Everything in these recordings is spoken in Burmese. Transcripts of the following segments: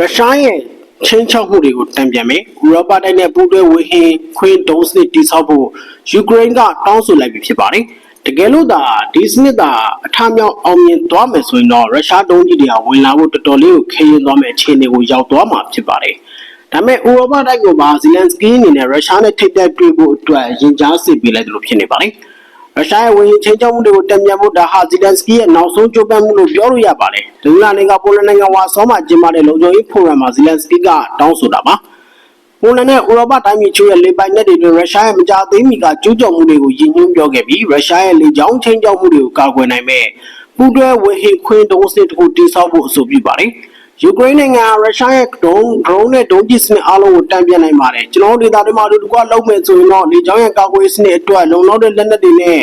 ရုရှားရဲ့ချင်းချောက်မှုတွေကိုတံပြန်မယ်ဥရောပတိုက်နဲ့ပူးတွဲဝေဟင်ခွင်းဒုံးစနစ်တိစောက်ဖို့ယူကရိန်းကတောင်းဆိုလိုက်ပြီဖြစ်ပါတယ်တကယ်လို့သာဒီစနစ်သာအထမြောက်အောင်မြင်သွားမယ်ဆိုရင်တော့ရုရှားဒုံးကြီးတွေကဝင်လာဖို့တော်တော်လေးကိုခရင်သွားမယ်အခြေအနေကိုရောက်သွားမှာဖြစ်ပါတယ်ဒါပေမဲ့ဥရောပတိုက်ကိုပါဇီလန်စကီအနေနဲ့ရုရှားနဲ့ထိပ်တိုက်တွေ့ဖို့အတွက်ရင်ကြားစစ်ပေးလိုက်တယ်လို့ဖြစ်နေပါတယ် ရုရှားရဲ့ဝင်ချင်းချောက်မှုတွေကိုတံပြန်ဖို့ဒါဟာဇီလန်စကီရဲ့နောက်ဆုံးကြိုးပမ်းမှုလို့ပြောလို့ရပါတယ်။ဒီလနေ့ကပိုလန်နိုင်ငံဝါဆောမှာကျင်းပတဲ့လုံခြုံရေးဖိုရမ်မှာဇီလန်စကီကတောင်းဆိုတာပါ။ပိုလန်နဲ့ဥရောပတိုင်းပြည်ချို့ရဲ့လေပိုင်နက်တွေတွင်ရုရှားရဲ့မကြာသေးမီကကျူးကျော်မှုတွေကိုရည်ညွှန်းပြောခဲ့ပြီးရုရှားရဲ့လေကြောင်းချင်းချောက်မှုတွေကိုကာကွယ်နိုင်မဲ့ပူးတွဲဝေဟင်ခွင်းဒုံးစစ်တစ်ခုတည်ဆောက်ဖို့အဆိုပြုပါတယ်။ ယူကရိန်းနိုင်ငံရုရှားရဲ့ဒုံးဒရုန်းနဲ့ဒုံးပစ်စနစ်အားလုံးကိုတံပြန်နိုင်ပါတယ်ကျွန်တော်တို့ဒေသတွေမှာတို့တကွလုံးမဲ့ဆိုရင်တော့လေကြောင်းရဲ့ကာကွယ်စနစ်အတွက်လုံလောက်တဲ့လက်နက်တွေနဲ့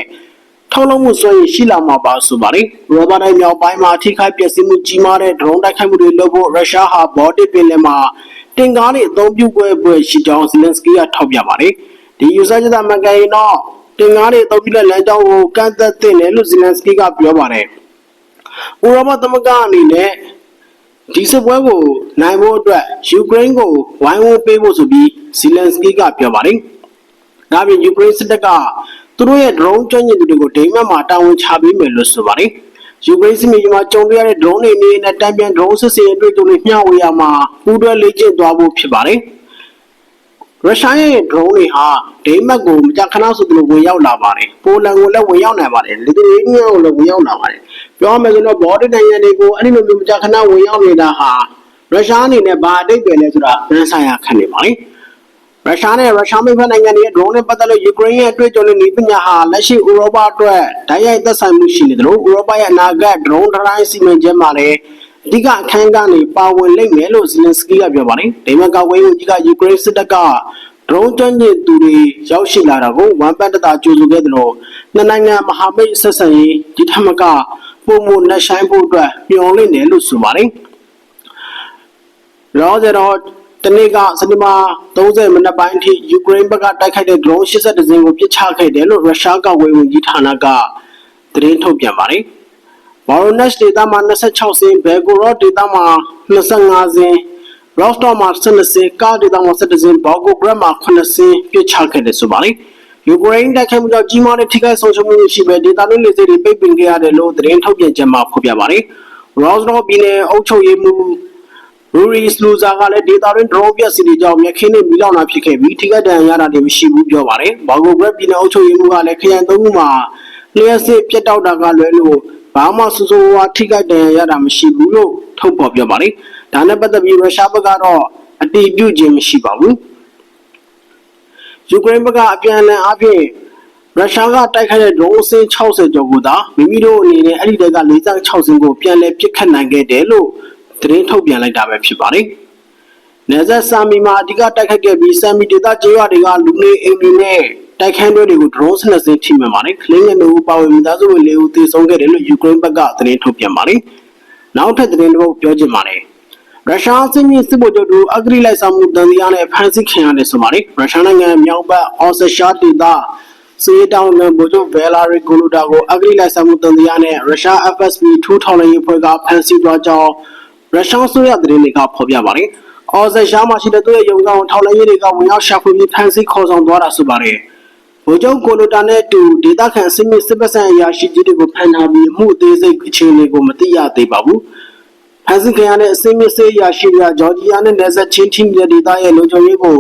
ထုတ်လုပ်မှုဆိုရင်ရှိလာမှာပါဆိုပါတယ်ရောဘတ်တိုင်းမြောက်ပိုင်းမှာထိခိုက်ပျက်စီးမှုကြီးမားတဲ့ဒရုန်းတိုက်ခိုက်မှုတွေလုပ်ဖို့ရုရှားဟာဘော်တစ်ပင်လယ်မှာတင်ကားတွေအသုံးပြုပွဲပွဲရှိကြောင်းဇီလန်စကီကထောက်ပြပါတယ်ဒီယူဆချက်သာမကန်ရင်တော့တင်ကားတွေအသုံးပြုတဲ့လမ်းကြောင်းကိုကန့်သက်သင့်တယ်လို့ဇီလန်စကီကပြောပါတယ်ဥရောပသမဂ္ဂအနေနဲ့ ဒီစစ်ပွဲကိုနိုင်ဖို့အတွက်ယူကရိန်းကိုဝိုင်းဝန်းပေးဖို့ဆိုပြီးဇီလန်စကီကပြောပါတယ်။ဒါပြင်ယူကရိန်းစစ်တပ်ကသူတို့ရဲ့ drone ကျွမ်းကျင်သူတွေကိုဒိန်းမတ်မှာတာဝန်ချပေးမယ်လို့ဆိုပါတယ်။ယူကရိန်းစစ်မြေပြင်မှာကြုံတွေ့ရတဲ့ drone တွေအနေနဲ့တံပြန် drone စစ်စင်အတွက်တို့တွေမျှဝေရမှာပူးတွဲလေ့ကျင့်သွားဖို့ဖြစ်ပါတယ်။ရုရှားရဲ့ drone တွေဟာဒိန်းမတ်ကိုမကြာခဏဆိုသလိုဝင်ရောက်လာပါတယ်။ပိုလန်ကိုလည်းဝင်ရောက်နိုင်ပါတယ်။လီသူယေးနီးယားကိုလည်းဝင်ရောက်လာပါတယ်။ ပြောရမယ်ဆိုတော့ဘော်ဒီနိုင်ငံတွေကိုအဲ့ဒီလိုမျိုးမကြာခဏဝင်ရောက်နေတာဟာရုရှားအနေနဲ့ဘာအတိတ်ပဲလဲဆိုတာနန်းဆိုင်ရာခံနေပါလေ။ရုရှားနဲ့ရုရှားမိတ်ဖက်နိုင်ငံတွေရဲ့ drone နဲ့ပတ်သက်လို့ယူကရိန်းရဲ့အတွေ့အကြုံနဲ့ဤပညာဟာလက်ရှိဥရောပအတွက်ဓာတ်ရိုက်သက်ဆိုင်မှုရှိနေတယ်လို့ဥရောပရဲ့အနာဂတ် drone ဒရိုင်းစီမံချက်မှာလည်းအဓိကအခန်းကနေပါဝင်လိမ့်မယ်လို့ဇီလန်စကီကပြောပါတယ်။ဒိမန်ကဝေးဦးကြီးကယူကရိန်းစစ်တပ်ကဒရုန်းကျွမ်းကျင်သူတွေရောက်ရှိလာတာကိုဝမ်ပတ်တတာကြိုဆိုခဲ့တယ်လို့နှစ်နိုင်ငံမဟာမိတ်ဆက်ဆံရေးဒီထက်မက ပုံမနှဆိုင်ဖို့အတွက်မျှော်လင့်တယ်လို့ဆိုပါတယ်။လောဆယ်တော့တနေ့ကစနီမာ30မိနစ်ပိုင်းအထိယူကရိန်းဘက်ကတိုက်ခိုက်တဲ့ drone 82စင်းကိုပစ်ချခဲ့တယ်လို့ရုရှားကဝေဝင်ကြီးဌာနကသတင်းထုတ်ပြန်ပါတယ်။ Voronezh ဒေသမှာ26စင်းဘယ်ဂိုရော့ဒေသမှာ25စင်း Rostov မှာ12စင်းကားဒေသမှာ17စင်းဘော်ဂိုဂရက်မှာ9စင်းပြစ်ချခဲ့တယ်ဆိုပါလေယူ ကရိန်းတိုက်ခိုက်မှုကြောင့်ကြီးမားတဲ့ထိခိုက်ဆုံးရှုံးမှုရှိပဲဒေသတွင်းလေဆိပ်တွေပိတ်ပင်ခဲ့ရတယ်လို့သတင်းထုတ်ပြန်ချက်မှာဖော်ပြပါတယ် Rostov ပြည်နယ်အုပ်ချုပ်ရေးမှူးရူရီစလူဇာကလည်းဒေတာတွင် drone ပြက်စီတွေကြောင့်မြက်ခင်းနဲ့မီးလောင်တာဖြစ်ခဲ့ပြီးထိခိုက်ဒဏ်ရာရတာတွေမရှိဘူးပြောပါတယ်။ဘော်ဂိုဂရက်ပြည်နယ်အုပ်ချုပ်ရေးမှူးကလည်းခရိုင်သုံးခုမှာလျှက်စစ်ပြတ်တောက်တာကလွယ်လို့ဘာမှစူးစိုးဝါထိခိုက်ဒဏ်ရာရတာမရှိဘူးလို့ထုတ်ဖော်ပြောပါတယ်။ဒါနဲ့ပတ်သက်ပြီးရုရှားဘက်ကတော့အတည်ပြုခြင်းမရှိပါဘူး ယူကရိန်းဘက်ကအပြန်အလှန်အဖြစ်ရုရှားကတိုက်ခိုက်တဲ့ drone စင်း60ကျော်ကိုသာမိမိတို့အနေနဲ့အဲ့ဒီတဲက46စင်းကိုပြန်လည်ပစ်ခတ်နိုင်ခဲ့တယ်လို့သတင်းထုတ်ပြန်လိုက်တာပဲဖြစ်ပါတယ်။နေဆက်ဆာမီမှာအဓိကတိုက်ခိုက်ခဲ့ပြီးဆမ်မီဒေသကျေးရွာတွေကလူနေအိမ်တွေနဲ့တိုက်ခိုက်တွေတွေကို drone 12စင်းထိမှန်ပါတယ်။ကလင်းငယ်တို့ပါဝင်မိသားစုဝင်လေးဦးသေဆုံးခဲ့တယ်လို့ယူကရိန်းဘက်ကသတင်းထုတ်ပြန်ပါတယ်။နောက်ထပ်သတင်းတစ်ပုဒ်ပြောချင်ပါတယ်။ ရုရှားစစ်မြေစစ်ဗိုလ်ချုပ်တို့အဂရိလိုက်ဆောင်မှုတန်တရားနဲ့ဖမ်းဆီးခံရတယ်ဆိုပါတယ်ရုရှားနိုင်ငံမြောက်ဘက်အော်ဆရှာဒေသစီတောင်နယ်ဗိုလ်ချုပ်ဘယ်လာရီကိုလိုတာကိုအဂရိလိုက်ဆောင်မှုတန်တရားနဲ့ရုရှား FSB ထူထောင်ရေးဖွဲ့ကဖမ်းဆီးသွားကြောင်းရုရှားဆိုရသတင်းတွေကဖော်ပြပါတယ်အော်ဆရှာမှာရှိတဲ့သူရဲ့ရုံကောင်ထောင်လိုက်ရေးတွေကဝင်ရောက်ရှာဖွေပြီးဖမ်းဆီးခေါ်ဆောင်သွားတာဆိုပါတယ်ဗိုလ်ချုပ်ကိုလိုတာနဲ့တူဒေသခံစစ်မြေစစ်ပစံအရာရှိကြီးတွေကိုဖမ်းထားပြီးမှုအသေးစိတ်အခြေအနေကိုမသိရသေးပါဘူး။ ဖန်စီခရနဲ့အစင်းမစေးရရှိရာဂျော်ဂျီယာနဲ့နယ်စပ်ချင်းချင်းတဲ့ဒေသရဲ့လုံခြုံရေးကို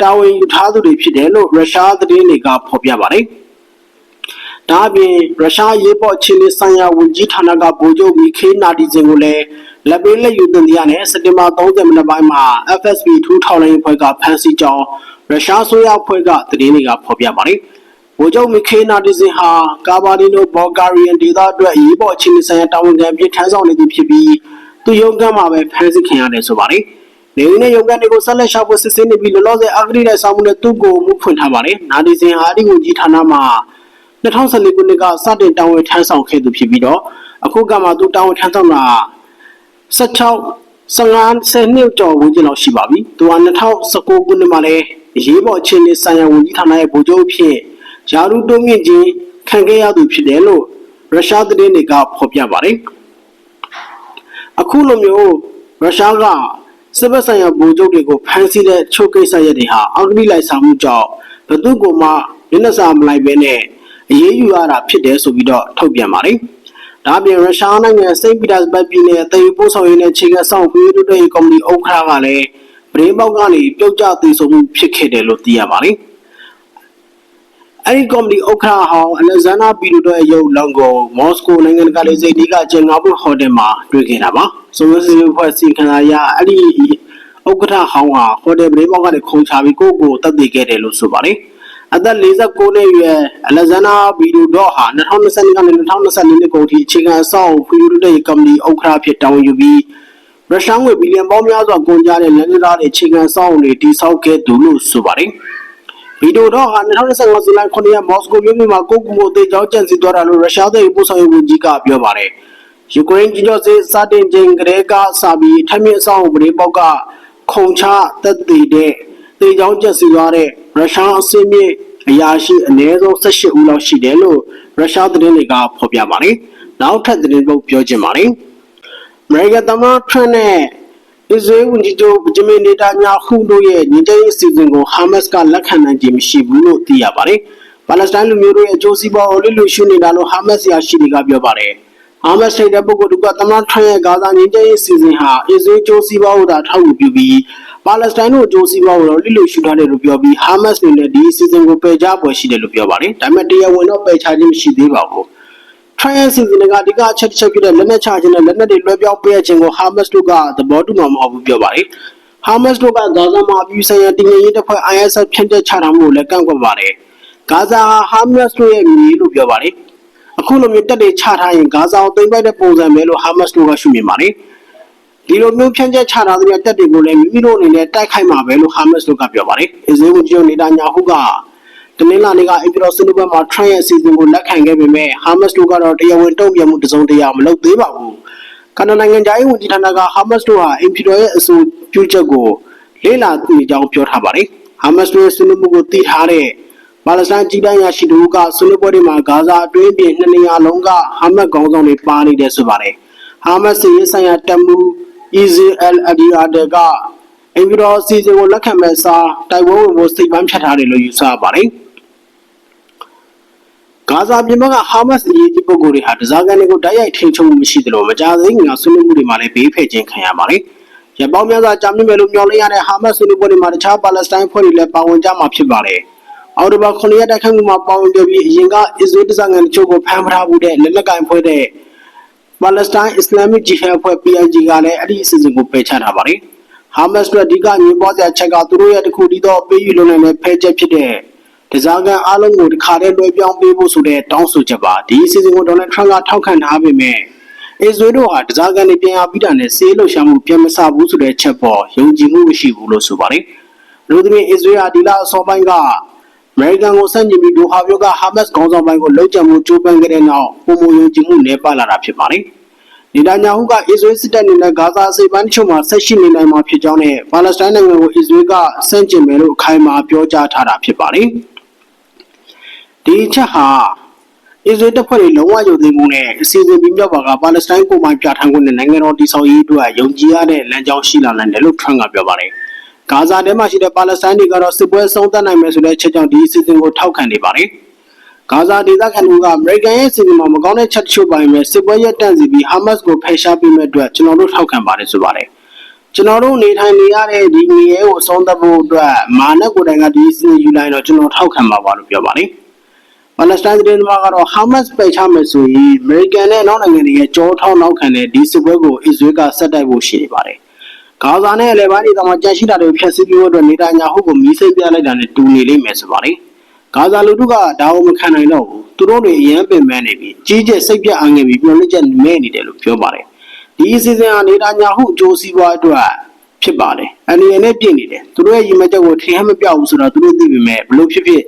တာဝန်ယူထားသူတွေဖြစ်တယ်လို့ရုရှားသတင်းတွေကဖော်ပြပါတယ်။ဒါအပြင်ရုရှားရေးပေါ်ချင်းလေးဆိုင်ရာဝန်ကြီးဌာနကဗိုလ်ချုပ်မီခေးနာတီစင်ကိုလည်းလက်ပေးလက်ယူတင်တရားနဲ့စက်တင်ဘာ30မိနစ်ပိုင်းမှာ FSB ထူးထောင်လိုင်းဖွဲ့ကဖမ်းဆီးကြောင်းရုရှားဆိုရဖွဲ့ကသတင်းတွေကဖော်ပြပါတယ်။ဗိုလ်ချုပ်မီခေးနာတီစင်ဟာကာဘာဒီနိုဘော်ဂါရီယန်ဒေသအတွက်ရေးပေါ်ချင်းလေးဆိုင်ရာတာဝန်ခံဖြစ်ထမ်းဆောင်နေသူဖြစ်ပြီး သူရုံးကမ်းမှာပဲဖမ်းဆီးခံရတယ်ဆိုပါတယ်။နေဦးနဲ့ရုံးကမ်းတွေကိုဆက်လက်ရှာဖွေစစ်ဆေးနေပြီးလောလောဆယ်အဂရိတဲ့ဆောင်မှုနဲ့သူ့ကိုမှုဖွင့်ထားပါတယ်။နာဒီစင်ဟာအဒီဝန်ကြီးဌာနမှာ2014ခုနှစ်ကစတင်တာဝန်ထမ်းဆောင်ခဲ့သူဖြစ်ပြီးတော့အခုကမှသူတာဝန်ထမ်းဆောင်တာ16 15ဆယ်နှစ်ကျော်ဝန်းကျင်လောက်ရှိပါပြီ။သူက2019ခုနှစ်မှာလည်းရေးပေါ်အခြေအနေဆိုင်ရာဝန်ကြီးဌာနရဲ့ဗိုလ်ချုပ်ဖြစ်ယာရုတိုးမြင့်ခြင်းခံခဲ့ရသူဖြစ်တယ်လို့ရုရှားသတင်းတွေကဖော်ပြပါတယ်။ အခုလိုမျိုးရုရှားကစစ်ဘက်ဆိုင်ရာဗိုလ်ချုပ်တွေကိုဖမ်းဆီးတဲ့ချုပ်ကိစ္စရက်တွေဟာအောက်ကတိလိုက်ဆောင်မှုကြောင့်ဘသူ့ကိုမှမျက်နှာစာမလိုက်ဘဲနဲ့အရေးယူရတာဖြစ်တယ်ဆိုပြီးတော့ထုတ်ပြန်ပါတယ်။ဒါ့အပြင်ရုရှားနိုင်ငံစိန့်ပီတာစဘတ်ပြည်နယ်တည်ယူပို့ဆောင်ရေးနဲ့ခြေကဆောင်ခွေးတို့တဲ့ကော်မတီဥက္ကဋ္ဌကလည်းပရင်းပေါက်ကနေပြုတ်ကျသေးဆုံးမှုဖြစ်ခဲ့တယ်လို့သိရပါတယ်။ အဲဒီကော်မတီဥက္ကဋ္ဌဟောင်းအလက်ဇန္ဒာပီလိုတို့ရဲ့ရုပ်လောင်းကိုမော်စကိုနိုင်ငံတကာလေဆိပ်ဒီကကျင်ငါဘူးဟိုတယ်မှာတွေ့ခဲ့တာပါ။ဆိုလိုစီဖွဲ့စီခန္ဓာရအဲ့ဒီဥက္ကဋ္ဌဟောင်းဟာဟိုတယ်ပရင်းပေါက်ကနေခုံချပြီးကိုယ့်ကိုတတ်သိခဲ့တယ်လို့ဆိုပါတယ်။အသက်49နှစ်အရွယ်အလက်ဇန္ဒာဗီဒိုဒေါဟာ2020ကနေ2024နှစ်ကုန်ထိအခြေခံအဆောက်အဦဖီလူတဲ့ကော်မတီဥက္ကဋ္ဌဖြစ်တာဝန်ယူပြီးရုရှားငွေဘီလီယံပေါင်းများစွာကုန်ကျတဲ့လန်ဒရာတွေအခြေခံအဆောက်အဦတွေတည်ဆောက်ခဲ့သူလို့ဆိုပါတယ်။ ဗီဒိုဒေါဟာ2025ဇူလိုင်9ရက်မော်စကိုမြို့မှာကိုကူကိုတေချောင်းကျန်စီသွားတာလို့ရုရှားတဲ့ပို့ဆောင်ရေးဝန်ကြီးကပြောပါတယ်။ယူကရိန်းကြီးကျော်စစ်စတင်ချိန်ကလေးကစပြီးထမင်းအဆောင်ပရိပေါက်ကခုံချတက်တည်တဲ့တေချောင်းကျန်စီသွားတဲ့ရုရှားအစင်းမြင့်အရာရှိအနည်းဆုံး18ဦးလောက်ရှိတယ်လို့ရုရှားသတင်းတွေကဖော်ပြပါတယ်။နောက်ထပ်သတင်းပုတ်ပြောချင်ပါတယ်။အမေရိကန်သမ္မတထရန့်နဲ့ အစ္စရေးဝန်ကြီးချုပ်ဂျမင်နေတာညာဟုတို့ရဲ့ညီတဲ့ရေးအစီအစဉ်ကိုဟာမတ်စ်ကလက်ခံနိုင်ခြင်းမရှိဘူးလို့သိရပါတယ်။ပါလက်စတိုင်းလူမျိုးတို့ရဲ့အကျိုးစီးပွားကိုလစ်လျူရှုနေတာလို့ဟာမတ်စ်ရာရှိတွေကပြောပါတယ်။ဟာမတ်စ်ထိပ်တဲ့ပုဂ္ဂိုလ်တို့ကသမ္မတထရန့်ရဲ့ဂါဇာညီတဲ့ရေးအစီအစဉ်ဟာအစ္စရေးအကျိုးစီးပွားကိုသာထောက်ကူပြုပြီးပါလက်စတိုင်းတို့အကျိုးစီးပွားကိုတော့လစ်လျူရှုထားတယ်လို့ပြောပြီးဟာမတ်စ်အနေနဲ့ဒီအစီအစဉ်ကိုပယ်ချပွဲရှိတယ်လို့ပြောပါတယ်။ဒါပေမဲ့တရားဝင်တော့ပယ်ချခြင်းမရှိသေးပါဘူး။ ထိုင်းရဲ့စီစဉ်တွေကအဓိကအချက်တစ်ချက်ဖြစ်တဲ့လက်နက်ချခြင်းနဲ့လက်နက်တွေလွှဲပြောင်းပေးရခြင်းကိုဟာမတ်စ်တို့ကသဘောတူမှာမဟုတ်ဘူးပြောပါတယ်။ဟာမတ်စ်တို့ကဂါဇာမှာအပြူဆိုင်ရာတည်ငြိမ်ရေးတပ်ဖွဲ့ ISF ဖြန့်ကျက်ချထားမှုကိုလည်းကန့်ကွက်ပါတယ်။ဂါဇာဟာဟာမတ်စ်တို့ရဲ့မြေလို့ပြောပါတယ်။အခုလိုမျိုးတပ်တွေချထားရင်ဂါဇာကိုသိမ်းပိုက်တဲ့ပုံစံပဲလို့ဟာမတ်စ်တို့ကရှုမြင်ပါတယ်။ဒီလိုမျိုးဖြန့်ကျက်ချထားတဲ့တပ်တွေကိုလည်းမိမိတို့အနေနဲ့တိုက်ခိုက်မှာပဲလို့ဟာမတ်စ်တို့ကပြောပါတယ်။အစ္စရေးဝန်ကြီးချုပ်နေတညာဟုက တနင်္လာနေ့ကအင်ပီရောဆွေးနွေးပွဲမှာထရန့်ရဲ့အစီအစဉ်ကိုလက်ခံခဲ့ပေမဲ့ဟာမတ်စ်တို့ကတော့တရားဝင်တုံ့ပြန်မှုတစ်စုံတစ်ရာမလုပ်သေးပါဘူး။ကနဒါနိုင်ငံသားရေးဝန်ကြီးဌာနကဟာမတ်စ်တို့ဟာအင်ပီရောရဲ့အဆိုပြုချက်ကိုလေ့လာသိကြောင်းပြောထားပါတယ်။ဟာမတ်စ်တို့ရဲ့ဆွေးနွေးမှုကိုသိထားတဲ့ပါလက်စတိုင်းကြီးတိုင်းရရှိသူကဆွေးနွေးပွဲတွေမှာဂါဇာအတွင်းပြည်နှစ်နေရာလုံးကဟာမတ်ခေါင်းဆောင်တွေပါနေတယ်ဆိုပါတယ်။ဟာမတ်စ်ရေးဆိုင်ရာတမူ EZL ADR ကအင်ပီရောစီစဉ်ကိုလက်ခံမဲ့စာတိုက်ပွဲဝင်ဖို့စိတ်ပန်းဖြတ်ထားတယ်လို့ယူဆပါတယ်။ ဂါဇာပြည်မကဟာမတ်စ်အရေးကြီးပုဂ္ဂိုလ်တွေဟာတစားကန်တွေကိုတိုက်ရိုက်ထိန်းချုပ်မှုမရှိသလိုမကြသေးခင်ကဆွေးနွေးမှုတွေမှာလည်းဘေးဖယ်ခြင်းခံရပါတယ်။ရပောင်းများစွာကြာမြင့်မယ်လို့မျှော်လင့်ရတဲ့ဟာမတ်စ်ဆွေးနွေးပွဲတွေမှာတခြားပါလက်စတိုင်းဖွဲ့တွေလည်းပါဝင်ကြမှာဖြစ်ပါတယ်။အော်တိုဘာ9ရက်တိုက်ခိုက်မှုမှာပါဝင်ခဲ့ပြီးအရင်ကအစ္စရေးတစားကန်တချို့ကိုဖမ်းဖထားမှုတဲ့လက်နက်ကင်ဖွဲ့တဲ့ပါလက်စတိုင်းအစ္စလာမစ်ဂျီဟက်အဖွဲ့ PNG ကလည်းအဲ့ဒီအစီအစဉ်ကိုပယ်ချထားပါတယ်။ဟာမတ်စ်တို့အဓိကညှိပွားစရာချက်ကသူတို့ရဲ့တခုတည်းသောပေးယူလုံနိုင်တဲ့ဖဲချက်ဖြစ်တဲ့ တစားကန်အားလုံးကိုတစ်ခါတည်းလွှဲပြောင်းပေးဖို့ဆိုတဲ့တောင်းဆိုချက်ပါဒီအစီအစဉ်ကိုဒေါ်နယ်ထရန့်ကထောက်ခံထားပေမဲ့အစ္စရေးတို့ဟာတစားကန်တွေပြန်ရပြီးတာနဲ့စေးလှုပ်ရှားမှုပြန်မဆဘူးဆိုတဲ့ချက်ပေါ်ယုံကြည်မှုမရှိဘူးလို့ဆိုပါတယ်။လူသမီးအစ္စရေးဟာဒီလအစောပိုင်းကအမေရိကန်ကိုဆန့်ကျင်ပြီးဒိုဟာမြို့ကဟာမတ်စ်ခေါင်းဆောင်ပိုင်းကိုလှုပ်ကြံမှုကြိုးပမ်းခဲ့တဲ့နောက်ပုံမယုံကြည်မှုနှဲပါလာတာဖြစ်ပါတယ်။နေတညာဟုကအစ္စရေးစစ်တပ်အနေနဲ့ဂါဇာအစိပ်ပိုင်းတစ်ချို့မှာဆက်ရှိနေနိုင်မှာဖြစ်ကြောင်းနဲ့ပါလက်စတိုင်းနိုင်ငံကိုအစ္စရေးကဆန့်ကျင်မယ်လို့အခိုင်အမာပြောကြားထားတာဖြစ်ပါတယ်။ ဒီအချက်ဟာအစ္စရေးတပ်ဖွဲ့တွေလုံးဝယုံကြည်မှုနဲ့အစီအစဉ်ပြီးမြောက်ပါကပါလက်စတိုင်းကိုယ်ပိုင်ပြဋ္ဌာန်းခွင့်နဲ့နိုင်ငံတော်တည်ဆောက်ရေးအတွက်ယုံကြည်ရတဲ့လမ်းကြောင်းရှိလာနိုင်တယ်လို့ထရန့်ကပြောပါတယ်။ဂါဇာထဲမှာရှိတဲ့ပါလက်စတိုင်းတွေကတော့စစ်ပွဲဆုံးသတ်နိုင်မယ်ဆိုတဲ့ချက်ကြောင့်ဒီအစီအစဉ်ကိုထောက်ခံနေပါတယ်။ဂါဇာဒေသခံတွေကအမေရိကန်ရဲ့စီစဉ်မှာမကောင်းတဲ့ချက်တချို့ပိုင်းပဲစစ်ပွဲရပ်တန့်စီပြီးဟာမတ်စ်ကိုဖယ်ရှားပေးမဲ့အတွက်ကျွန်တော်တို့ထောက်ခံပါတယ်ဆိုပါတယ်။ကျွန်တော်တို့နေထိုင်နေရတဲ့ဒီနေရာကိုအဆုံးသတ်ဖို့အတွက်မာနကိုယ်တိုင်ကဒီအစီအစဉ်ယူလိုက်တော့ကျွန်တော်ထောက်ခံပါပါလို့ပြောပါတယ်။ ပါလက်စတိုင်းသတင်းသမားကတော့ဟာမတ်စ်ပယ်ချမယ်ဆိုရင်အမေရိကန်နဲ့နောက်နိုင်ငံတွေရဲ့ကြောထောက်နောက်ခံတဲ့ဒီစစ်ပွဲကိုအစ္စရေးကဆက်တိုက်ဖို့ရှိနေပါတယ်။ဂါဇာနဲ့အလဲပိုင်းဒေသမှာကြန့်ရှိတာတွေကိုဖျက်ဆီးပြီးတော့နေတညာဟုကိုမီးစိတ်ပြလိုက်တာနဲ့တူနေလိမ့်မယ်ဆိုပါတယ်။ဂါဇာလူထုကဒါကိုမခံနိုင်တော့ဘူး။သူတို့တွေအရန်ပင်ပန်းနေပြီ။ကြီးကျယ်စိတ်ပြအားငယ်ပြီးပြောလက်ချက်မဲ့နေတယ်လို့ပြောပါတယ်။ဒီအစီအစဉ်ဟာနေတညာဟုအကျိုးစီးပွားအတွက်ဖြစ်ပါတယ်။အနေနဲ့ပြည့်နေတယ်။သူတို့ရဲ့ရည်မှန်းချက်ကိုထင်ဟမပြောက်ဘူးဆိုတော့သူတို့သိပေမဲ့ဘလို့ဖြစ်ဖြစ်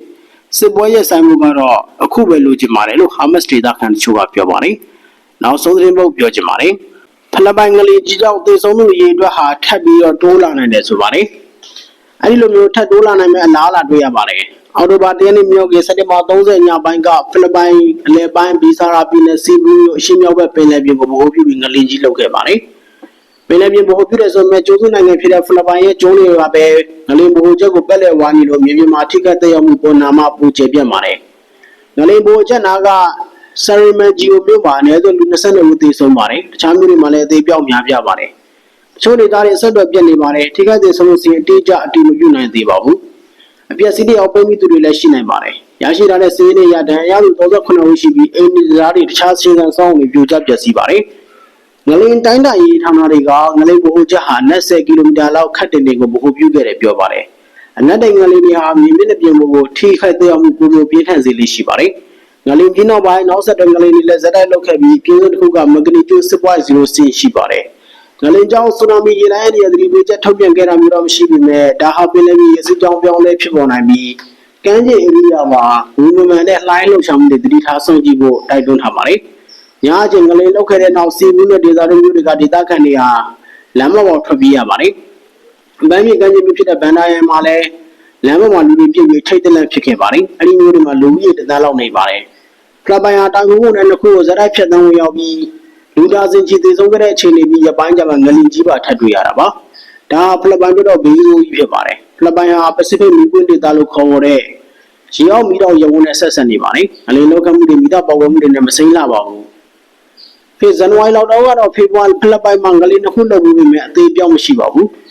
စစ်ပွဲရဲ့ဆိုင်မှုကတော့အခုပဲလိုချင်ပါတယ်လို့ဟာမတ်စ်ဒေတာခံတချို့ကပြောပါတယ်။နောက်ဆုံးသတင်းပုတ်ပြောချင်ပါတယ်။ဖလပိုင်ကလေးကြီးကြောင့်သေဆုံးမှုအရေးအတွက်ဟာထပ်ပြီးတော့တိုးလာနိုင်တယ်ဆိုပါတယ်။အဲဒီလိုမျိုးထပ်တိုးလာနိုင်မဲ့အလားအလာတွေ့ရပါတယ်။အော်တိုဘာတရနေ့မြို့ကစက်တင်ဘာ30ညပိုင်းကဖိလစ်ပိုင်အလဲပိုင်းဘီဆာရာပြည်နယ်စီဘူးမြို့အရှေ့မြောက်ဘက်ပင်လယ်ပြင်ကိုဗဟိုပြုပြီးငလင်းကြီးလှုပ်ခဲ့ပါတယ်။ ပင်လယ်ပြင်ဗဟိုပြုတဲ့ဆိုမဲ့ကျိုးစုနိုင်ငံဖြစ်တဲ့ဖိလစ်ပိုင်ရဲ့ကျုံးတွေကပဲငလင်ဗဟိုချက်ကိုပက်လက်ဝါနေလို့မြေပြင်မှာထိခိုက်သက်ရောက်မှုပေါ်နာမပူကျပြတ်ပါတယ်ငလင်ဗဟိုချက်နာကဆာရီမန်ဂျီယိုမြို့မှာအနည်းဆုံးလူ22ဦးသေဆုံးပါတယ်တခြားမြို့တွေမှာလည်းအသေးပြောက်များပြားပါတယ်တချို့ဒေသတွေဆက်သွယ်ပြတ်နေပါတယ်ထိခိုက်သေဆုံးမှုစီအတိအကျအတိမပြုနိုင်သေးပါဘူးအပြည့်စီးတွေအောက်ပိတ်မိသူတွေလည်းရှိနိုင်ပါတယ်ရရှိထားတဲ့စီးရီးရဒဏ်ရာရသူ38ဦးရှိပြီးအိမ်ဒီစားတွေတခြားစီကံဆောင်တွေပြိုကျပျက်စီးပါတယ် ငလင်တိုင်းတိုင်းရေးဌာနတွေကငလင်ဗဟိုချက်ဟာ20ကီလိုမီတာလောက်ခတ်တင်တွေကိုဗဟိုပြုခဲ့တယ်ပြောပါတယ်။အနက်တိုင်ငလင်တွေဟာမြေမြင့်တဲ့ပြင်ပေါ်ကိုထိခိုက်သက်ရောက်မှုကိုလိုပြင်းထန်စေလိမ့်ရှိပါတယ်။ငလင်ကြီးနောက်ပိုင်းနောက်ဆက်တွဲငလင်တွေလည်းဇက်တိုက်လောက်ခဲ့ပြီးပြင်းစုံတစ်ခုကမဂနီကျူ6.0စီရှိပါတယ်။ငလင်ကြောင့်ဆူနာမီရေလိုင်းရဲ့သတိပေးချက်ထုတ်ပြန်ခဲ့တာမျိုးတော့မရှိပေမဲ့ဒါဟာပင်လယ်ပြင်ရေစီးကြောင်းပြောင်းလဲဖြစ်ပေါ်နိုင်ပြီးကမ်းခြေဧရိယာမှာဝီမမန်နဲ့လှိုင်းလှုပ်ရှားမှုတွေတတိထားဆုံးကြည့်ဖို့တိုက်တွန်းထားပါတယ်။ ညအချိန်ကလေးလောက်ခဲ့တဲ့နောက်စီဘူးနဲ့ဒေသတွေမျိုးတွေကဒေသခံတွေဟာလမ်းမပေါ်ထွက်ပြေးရပါတယ်။ဗန်းမြေကမ်းခြေမျိုးဖြစ်တဲ့ဗန်ဒါယန်မှာလည်းလမ်းမပေါ်လူတွေပြည့်ပြီးထိတ်တလန့်ဖြစ်ခဲ့ပါတယ်။အဲဒီမျိုးတွေမှာလူကြီးတန်းလောက်နေပါတယ်။ဖလပိုင်ဟာတောင်ကုန်းကုန်းနဲ့နှစ်ခုကိုဇက်တိုက်ဖြတ်သန်းဝင်ရောက်ပြီးလူသားစင်ချီသေးဆုံးခဲ့တဲ့အခြေအနေပြီးရပိုင်းကြမှာငလင်ကြီးပါထပ်တွေ့ရတာပါ။ဒါဟာဖလပိုင်တို့တော့ဘေးဆိုးကြီးဖြစ်ပါတယ်။ဖလပိုင်ဟာပစိဖိတ်မီကွင်းဒေသလို့ခေါ်တဲ့ရေအောက်မီတော့ရုံနဲ့ဆက်ဆက်နေပါတယ်။ငလင်လောက်ကမှုတွေမိသားပေါ်ဝဲမှုတွေနဲ့မစိမ့်လာပါဘူး။ ဖေဇန်နဝါရီလောက်တော့ကတော့ဖေဖော်ဝါရီဖိလစ်ပိုင်မှာငလင်တစ်ခုလောက်ပြီးပေမဲ့အသေးပြောင်းမရှိပါဘူး။